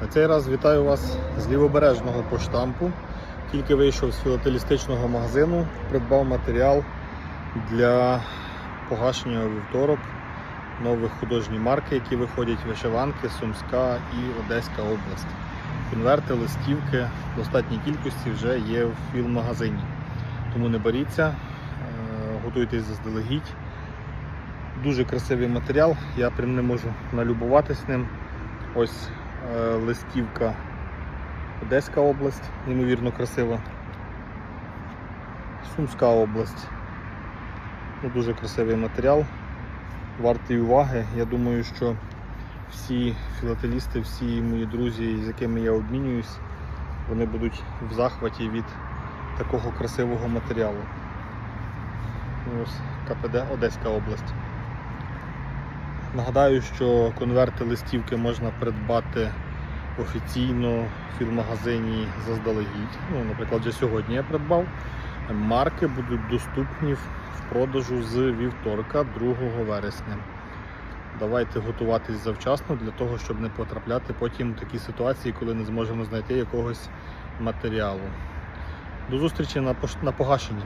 На цей раз вітаю вас з лівобережного поштампу. Тільки вийшов з філателістичного магазину, придбав матеріал для погашення вівторок нових художні марки, які виходять вишиванки, Сумська і Одеська область. Конверти, листівки в достатній кількості вже є в філмагазині. Тому не боріться, е, готуйтесь заздалегідь. Дуже красивий матеріал, я прям не можу налюбуватись ним. Ось листівка Одеська область, неймовірно красива. Сумська область. Ну, дуже красивий матеріал, вартий уваги. Я думаю, що всі філателісти, всі мої друзі, з якими я обмінююсь, вони будуть в захваті від такого красивого матеріалу. Ось КПД Одеська область. Нагадаю, що конверти листівки можна придбати офіційно в філмагазині заздалегідь. Ну, наприклад, вже сьогодні я придбав. Марки будуть доступні в продажу з вівторка, 2 вересня. Давайте готуватись завчасно для того, щоб не потрапляти потім в такі ситуації, коли не зможемо знайти якогось матеріалу. До зустрічі на погашенні.